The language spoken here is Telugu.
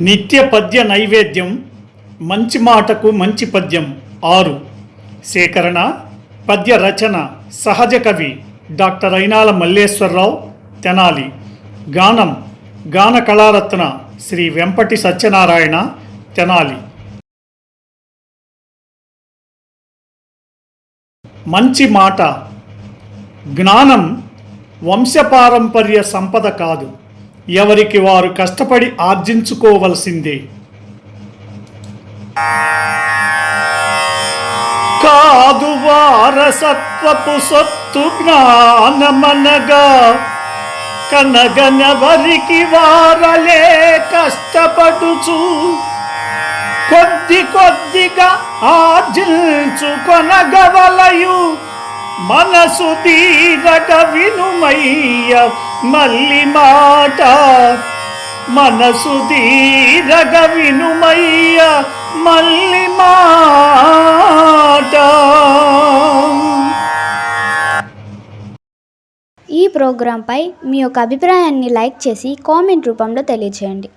నిత్య పద్య నైవేద్యం మంచి మాటకు మంచి పద్యం. ఆరు. సేకరణ పద్య రచన సహజ కవి డాక్టర్ అయినాల మల్లేశ్వరరావు తెనాలి. గానం గాన కళారత్న శ్రీ వెంపటి సత్యనారాయణ తెనాలి. మంచి మాట. జ్ఞానం వంశపారంపర్య సంపద కాదు. ఎవరికి వారు కష్టపడి ఆర్జించుకోవలసిందే. కాదు వారసత్వపు సొత్తు జ్ఞానమనగా కనగనవరికి వారలే కష్టపడుచు కొద్ది కొద్దిగా ఆర్జించుకొనగవలయు మనసు తీరగ వినుమయ్య మల్లి మాట మనసు తీరగ వినుమయ్య మల్లి మాట. ఈ ప్రోగ్రాంపై మీ యొక్క అభిప్రాయాన్ని లైక్ చేసి కామెంట్ రూపంలో తెలియచేయండి.